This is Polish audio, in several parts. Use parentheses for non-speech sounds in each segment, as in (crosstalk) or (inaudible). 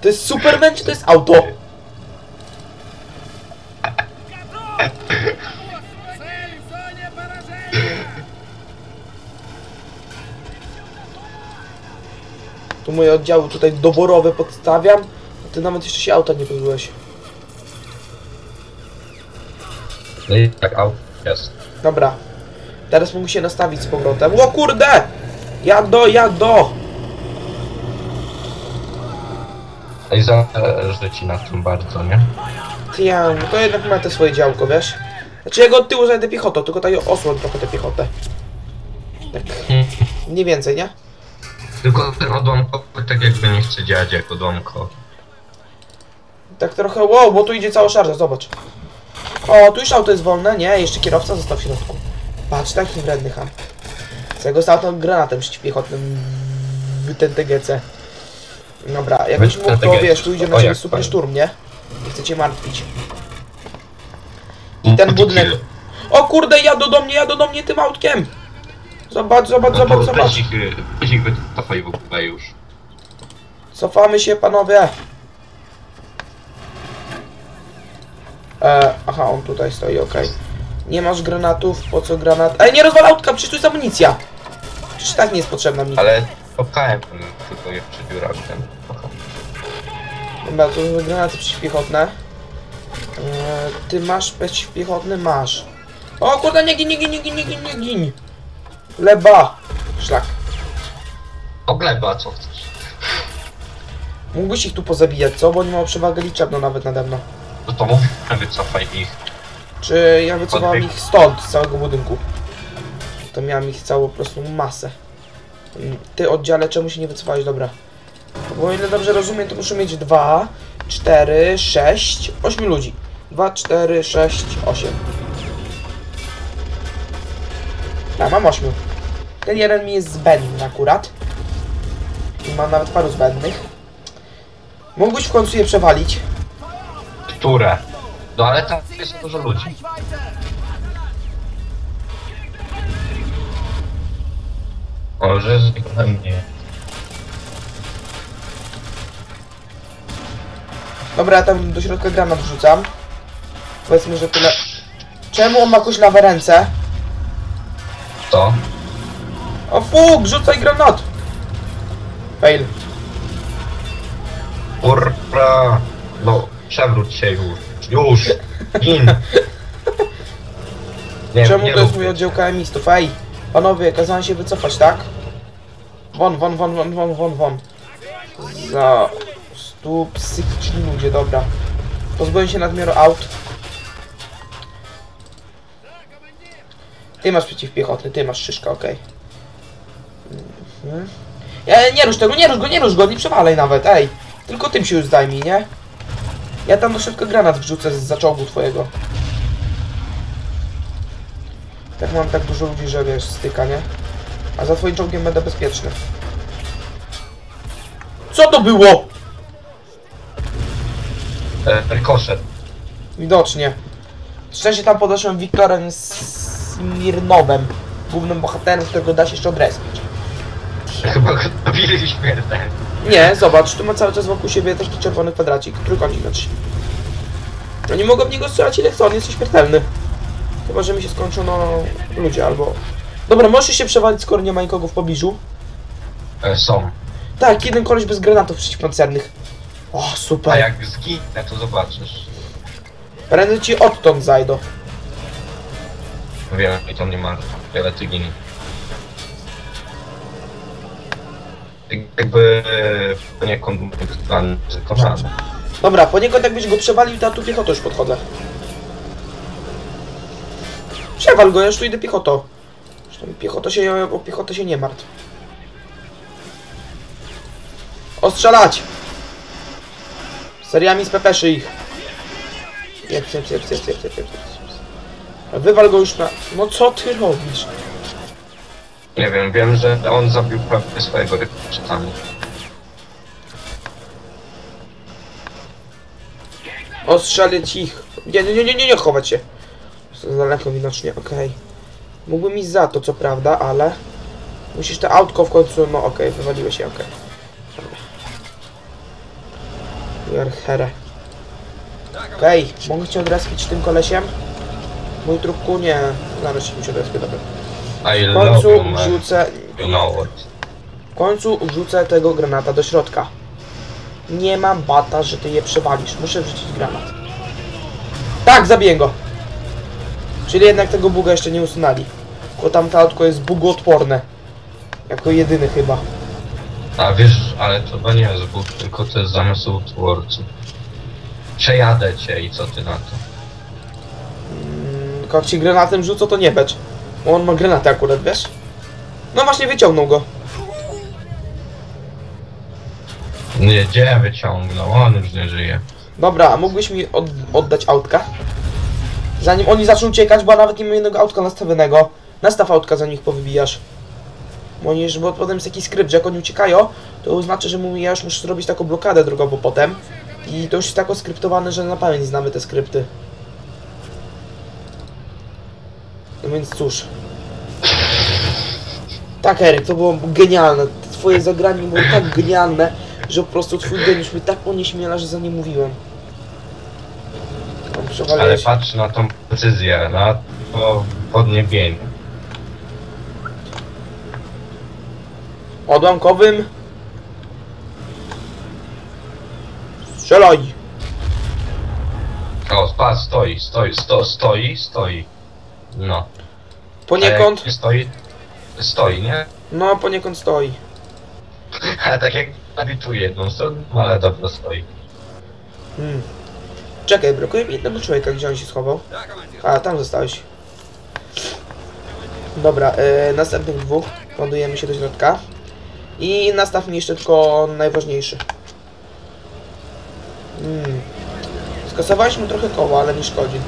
To jest Superman czy to jest auto? Tu moje oddziały tutaj doworowe podstawiam, a ty nawet jeszcze się auta nie pozbyłeś. No i tak, auto jest. Dobra. Teraz mu się nastawić z powrotem. O kurde! Jado, jado! I zależy ci na tym bardzo, nie? Ja, no to jednak ma te swoje działko, wiesz? Znaczy ja go od tyłu zajdę piechotą, tylko tak osłon trochę tę piechotę. Tak, (laughs) mniej więcej, nie? Tylko ten odłamkowy tak jakby nie chce działać jak odłamkowy. Tak trochę, wow, bo tu idzie cała szarża, zobacz. O, tu już auto jest wolne, nie, jeszcze kierowca został w środku. Patrz, taki wredny ham. Co go stał granatem przeciwpiechotnym w ten TGC. Dobra, jakbyś mógł, to TGC. wiesz, tu idzie na O, ciebie jak super fajnie. szturm, nie? Nie chcę cię martwić. I ten budynek... O kurde, jadą do mnie, jadą do mnie tym autkiem! Zobacz, zobacz, No zobacz, to zobacz. weź ich, y, weź ich wycofaj w ogóle już. Cofamy się, panowie. E, aha, on tutaj stoi, okej. Nie masz granatów, po co granat? Ej, nie rozwal autka, przecież tu jest amunicja. Przecież tak nie jest potrzebna mi. Ale popchałem ten tylko jeszcze dziurakiem. Dobra, to są granaty przeciwpiechotne. E, ty masz przeciwpiechotny? Masz. O kurde, nie gin, nie gin, nie gin, nie gin, nie gin. Leba. Szlak. Ogleba, co chcesz? Mógłbyś ich tu pozabijać, co? Bo oni mają przewagę liczebną nawet nade mną. No to mówię, wycofaj ich. Czy ja wycofałem ich stąd, z całego budynku? To miałem ich całą po prostu masę. Ty oddziale, czemu się nie wycofałeś? Dobra. Bo o ile dobrze rozumiem, to muszę mieć 2, 4, 6, 8 ludzi. 2, 4, 6, 8. Ja mam 8. Ten jeden mi jest zbędny akurat. I mam nawet paru zbędnych. Mógłbyś w końcu je przewalić? Które? No ale tam jest dużo ludzi. O, że trochę mniej. Dobra, ja tam do środka granat wrzucam. Powiedzmy, że tyle. Czemu on ma koślawe ręce? To? O fuk, rzucaj granat! Fail. Urra! No, przewróć się już. Już! In! (laughs) Nie, Czemu nie to jest mój oddział KM-istów? Ej, panowie, kazałem się wycofać, tak? Won, won, won, won, won, won, won. Za... Stu psychiczni ludzie, dobra. Pozbyłem się nadmiaru aut. Ty masz przeciwpiechotny, ty masz szyszkę, okej. Mhm. Ja, nie rusz tego, nie rusz go, nie rusz go, nie przewalaj nawet, ej. Tylko tym się już zajmij, nie? Ja tam środka granat wrzucę z zaczołgu twojego. Tak mam tak dużo ludzi, że wiesz, styka, nie? A za twoim czołgiem będę bezpieczny. Co to było? E, Rykoszet. Widocznie. Szczęście tam podeszłem Wiktorem Smirnowem, głównym bohaterem, którego da się jeszcze odrespić. Chyba go śmiertelnie. Nie, zobacz, tu ma cały czas wokół siebie taki czerwony kwadracik, trójkącik znaczy. Oni mogą w niego strzelać ile chcą, on jest śmiertelny. Chyba, że mi się skończą, no, ludzie albo... Dobra, możesz się przewalić, skoro nie ma nikogo w pobliżu. E, są. Tak, jeden koleś bez granatów przeciwpancernych. O, A super. jak zginę, to zobaczysz. Prędzej ci odtąd zajdą. Wiem, i to nie ma wiele ty ginie. Jakby poniekąd wykonany. Dobra, poniekąd jakbyś go przewalił, to ja tu piechotą już podchodzę. Przewal go, ja już tu idę piechotą. Zresztą piechotą się, o piechotę się nie martw. Ostrzelać! Seriami z pepeszy ich. Jep, jep, jep, jep, jep, jep, jep. Wywal go już na... No co ty robisz? Nie wiem, wiem, że on zabił prawie swojego rykoszetami. Ostrzelić ich. Nie, nie, nie, nie, nie chować się. Za daleko widocznie, okej. Mógłbym iść za to, co prawda, ale... Musisz to autko w końcu, no okej, wywaliłeś się, okej. Dobra. Herę. Okej, mogę cię odrespić tym kolesiem? Mój trupku? Nie. Zaraz się mi się dobra. W końcu wrzucę... W końcu wrzucę tego granata do środka. Nie mam bata, że ty je przewalisz. Muszę wrzucić granat. Tak, zabiję go. Czyli jednak tego buga jeszcze nie usunęli. Bo tamto autko jest bugoodporne. Jako jedyny chyba. A wiesz, ale to chyba nie jest Bóg, tylko to jest zamysł twórcy. Przejadę cię i co ty na to? Mm, jak ci granatem rzucą, to nie becz. Bo on ma granaty akurat, wiesz? No właśnie wyciągnął go. Nie, gdzie wyciągnął? On już nie żyje. Dobra, a mógłbyś mi od, oddać autka? Zanim oni zaczną uciekać, bo nawet nie mam jednego autka nastawionego. Nastaw autka, zanim ich powybijasz. Bo, oni, bo potem jest taki skrypt, że jak oni uciekają, to znaczy, że mu- ja już muszę zrobić taką blokadę drogową potem. I to już jest tak oskryptowane, że na pamięć znamy te skrypty. No więc cóż. Tak, Eryk, to było genialne. Twoje zagranie było tak genialne, że po prostu twój geniusz mnie tak onieśmiela, że za nie mówiłem. Ale patrz na tą precyzję, na to podniebienie. Odłamkowym. Strzelaj! O, patrz, stoi, stoi, sto, stoi, stoi. No. A Poniekąd, jak stoi, stoi, nie? no poniekąd stoi. (laughs) Ale tak jak habituje jedną stronę, ale dobrze stoi. Hmm. Czekaj, brakuje mi jednego człowieka, gdzie on się schował? A, tam zostałeś. Dobra, e, następnych dwóch ładujemy się do środka. I nastaw mi jeszcze tylko najważniejszy. Hmm. Skasowaliśmy trochę koła, ale nie szkodzi.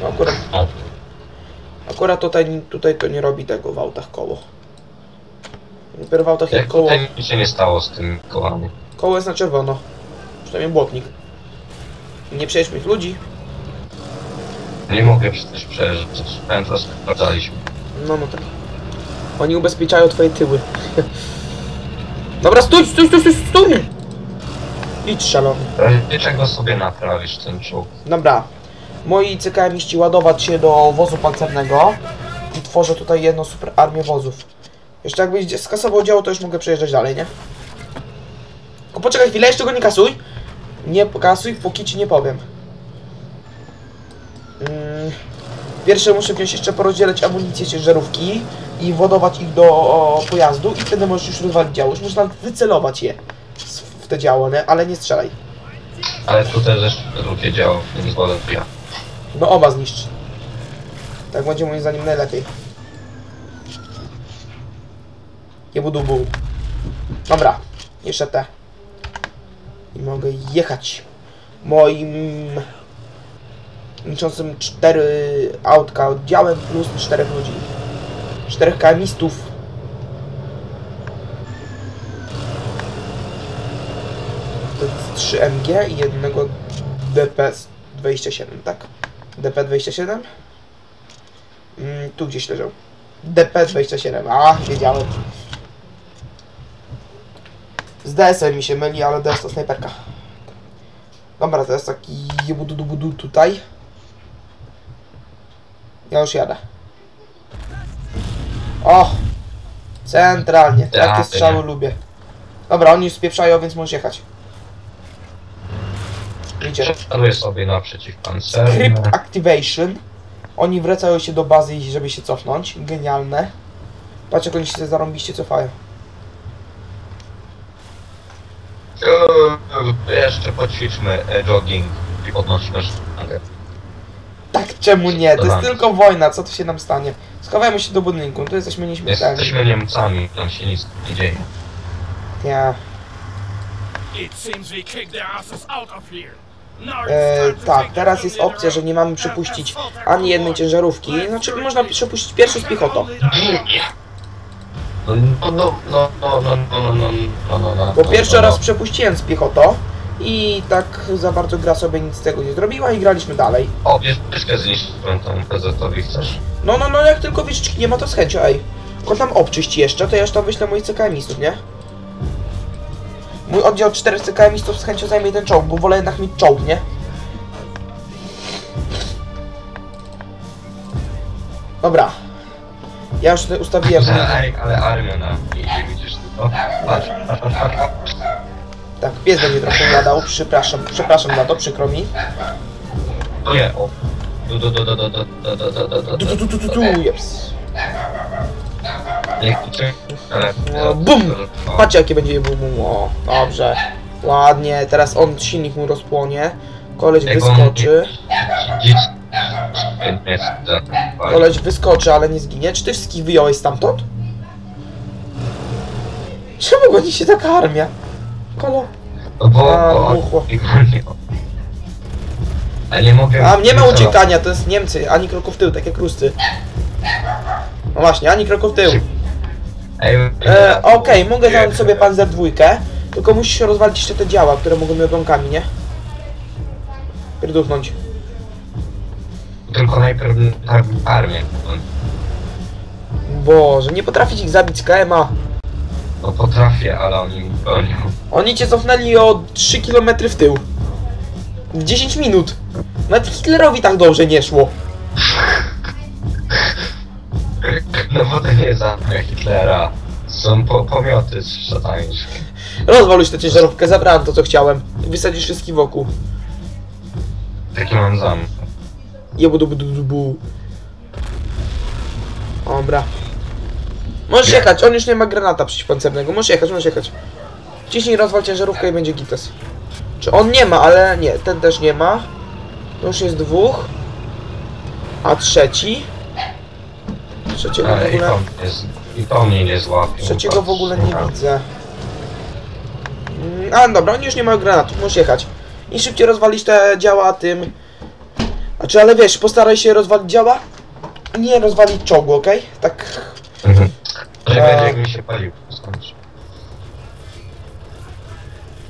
No, akurat, akurat tutaj, tutaj to nie robi tego w autach koło. Dopiero w autach jak koło, nic się nie stało z tymi kołami. koło jest na czerwono. Przynajmniej błotnik. Nie przejdźmy ludzi. Nie mogę przecież przeżyć, pętla sprawdzaliśmy. No, no tak. Oni ubezpieczają twoje tyły. (laughs) Dobra, stój, stój, stój, stój, stój! Idź szalony. Ty czego sobie naprawisz ten czołg? Dobra. Moi CKM-iści ładować się do wozu pancernego i tworzę tutaj jedną super armię wozów. Jeszcze jakbyś skasował działo, to już mogę przejeżdżać dalej, nie? Tylko poczekaj chwilę, jeszcze go nie kasuj. Nie kasuj, póki ci nie powiem. Mm, Pierwsze muszę wziąć jeszcze porozdzielać amunicję ciężarówki i władować ich do o, pojazdu i wtedy możesz już rozwalić działo. Już można wycelować je w te działo, nie? ale nie strzelaj. Ale tutaj też drugie działo, wolę ja. No oba zniszczy. Tak będzie moim zdaniem najlepiej. Jebudubu. Dobra, jeszcze te. I mogę jechać moim liczącym cztery autka oddziałem plus czterech ludzi. Czterech kamistów. To jest 3 MG i jednego DP 27, tak? DP27? Mm, tu gdzieś leżał. DP27, a wiedziałem. Z DS-em mi się myli, ale DS to snajperka. Dobra, to jest taki jebudu budu tutaj. Ja już jadę. O! Centralnie, takie strzały lubię. Dobra, oni już spieprzają, więc możesz jechać. Widzicie? Przeładuję sobie na przeciwpancerne. Script Activation. Oni wracają się do bazy, żeby się cofnąć. Genialne. Patrz jak oni się zarąbiście cofają. Eee, Jeszcze poćwiczmy e, jogging i podnosimy sztangę. Tak, czemu nie? To jest tylko wojna, co tu się nam stanie? Schowajmy się do budynku, tu jesteśmy nieśmiertelni. Jesteśmy Niemcami, nam się nic nie dzieje. Ja. It seems we kicked their asses out of here. Now it's E, tak, teraz jest opcja, że nie mamy przepuścić ani jednej ciężarówki. Znaczy można przepuścić pierwszy z piechotą. No, no, no, no, no, no, no, no, no, no, no, Bo no, pierwszy no, raz no. przepuściłem z piechotą i tak za bardzo gra sobie nic z tego nie zrobiła i graliśmy dalej. O, wieżyczkę zniszczyłem temu PZ-owi, chcesz? No, no, no, jak tylko wieczki nie ma, to z chęcią, ej. Tylko tam obczyść jeszcze, to ja już tam wyślę moich CKM-istów, nie? Mój oddział 400 km to z chęcią zajmie ten czołg, bo wolę jednak mieć czołg, nie? Dobra. Ja już tutaj ustawiłem. (laughs) Ej, ale armia na idzie, widzisz tylko? Patrz, patrz, patrz, patrz, patrz. Tak, pies będzie trochę gadał, przepraszam, przepraszam za to, przykro mi. Nie, o. Du, du, du, du, du, du, du, du, du, du, du. tu, tu, tu, tu, jeps. Nie, czy- ale- O, bum! Patrzcie jakie będzie bum, bum, o, dobrze. Ładnie, teraz on, silnik mu rozpłonie. Koleś wyskoczy. Koleś wyskoczy, ale nie zginie. Czy ty wszystkich wyjąłeś stamtąd? Czemu goni się taka armia? Kolo. No bo... A, bo buchło. A nie mogę... A nie ma uciekania, to jest Niemcy, ani kroku w tył, tak jak Ruscy. No właśnie, ani kroku w tył. E, Okej, mogę zająć sobie Panzer dwójkę, tylko musisz rozwalić jeszcze te działa, które mogą mi odłamkami, nie? Pierduchnąć. Tylko najpierw armię. Boże, nie potrafić ich zabić z KMA. No potrafię, ale oni mi gonią. Oni cię cofnęli o 3 km w tył. W 10 minut. Nawet Hitlerowi tak dobrze nie szło. No bo to nie jest armia Hitlera. Są po, pomioty szatańskie. Rozwal już tę ciężarówkę, zabrałem to co chciałem. Wysadzisz wszystkich wokół. Taki mam zamysł. Jebu du bu du du bu. Dobra. Możesz jechać, on już nie ma granata przeciwpancernego. Możesz jechać, możesz jechać. Ciśnij rozwal ciężarówkę i będzie gites. Czy on nie ma, ale nie, ten też nie ma. To już jest dwóch. A trzeci? Trzeciego w Ale i ogóle, i to mnie nie złapią. trzeciego w ogóle nie widzę. Mm, A dobra, oni już nie mają granatów, możesz jechać. I szybciej rozwalić te działa tym. Znaczy, ale wiesz, postaraj się rozwalić działa. Nie rozwalić czołgu, okej? Tak. Mhm. Będzie jak mi się palił skończy.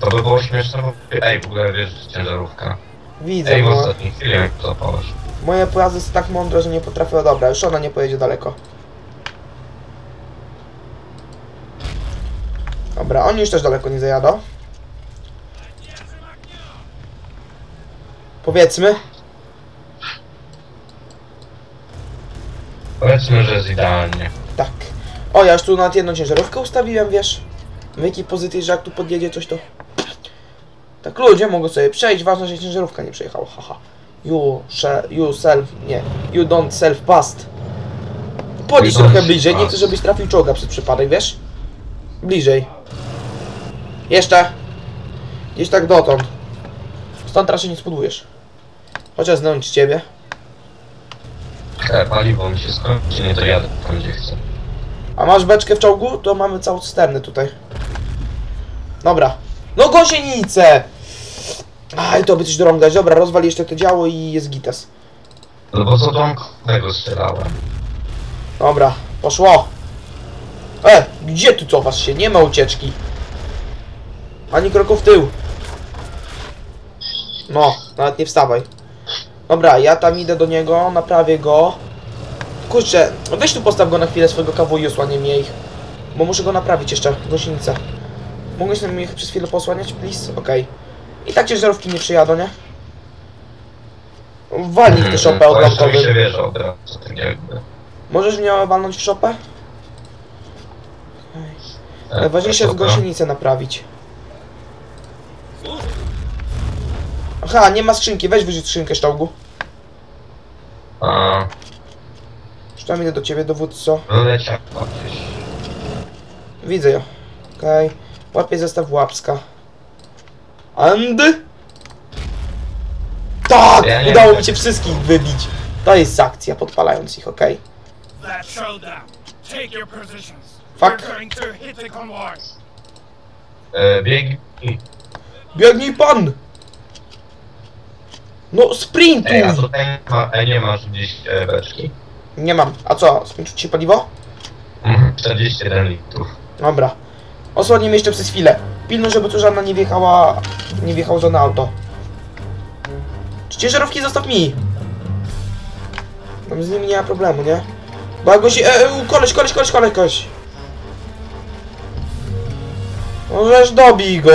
To by było śmieszne, bo... Ej, w ogóle wiesz, ciężarówka. Widzę, Ej, w bo ostatniej chwili jak to zapałaś. moje pojazdy są tak mądre, że nie potrafią. Dobra, już ona nie pojedzie daleko. Dobra, oni już też daleko nie zajadą. Powiedzmy. Powiedzmy, że jest idealnie. Tak. O, ja już tu nawet jedną ciężarówkę ustawiłem, wiesz? W jakiej pozycji, że jak tu podjedzie coś, to... Tak ludzie mogą sobie przejść, ważne, że ciężarówka nie przejechała, haha. You, sze- you self, nie, you don't self past. Podjedź trochę bliżej, nie chcę, żebyś trafił czołga przed przypadek, wiesz? Bliżej. Jeszcze. Gdzieś tak dotąd. Stąd raczej nie spudujesz. Chociaż znając ciebie. E, paliwo mi się skończy, nie to jadę tam gdzie chcę. A masz beczkę w czołgu? To mamy całą cysternę tutaj. Dobra. No gąsienice! Aj, to by coś do rąk dać. Dobra, rozwal jeszcze to działo i jest gites. No bo co tam tego strzelałem? Dobra, poszło. E, gdzie tu cofasz się? Nie ma ucieczki. Ani kroku w tył. No, nawet nie wstawaj. Dobra, ja tam idę do niego, naprawię go. Kurczę, weź tu postaw go na chwilę swojego kawu i osłanie mnie ich. Bo muszę go naprawić jeszcze, gąsienicę. Mogłeś nam ich przez chwilę posłaniać, please? Okej. I tak ciężarówki nie przyjadą, nie? Walnij w tę szopę (laughs) odłamkowym. się razu, tak jakby. Możesz mnie walnąć w szopę? E, Najważniejsze jest gąsienicę naprawić. Aha, nie ma skrzynki, weź wyżyć skrzynkę z czołgu. A, Idę do ciebie, dowódco. gdzieś. Widzę ją. Okej. Łapię zestaw łapska. And... Tak! Ja Udało mi się wszystkich wybić. To jest akcja, podpalając ich, okej? Positions. Fuck. E, biegnij. Biegnij pan! No, sprintuj! Ej, a tutaj nie, ma, e, nie masz gdzieś e, beczki? Nie mam. A co, skończył ci paliwo? (laughs) Mhm, 41 litrów. Dobra. Osłonimy jeszcze przez chwilę. Pilnuj, żeby tu żadna nie wjechała... Nie wjechało żadne auto. Czy ciężarówki zostaw mi? Tam z nimi nie ma problemu, nie? Bo jak go się... E, e, koleś, koleś, koleś, koleś, koleś. No żeż dobij go.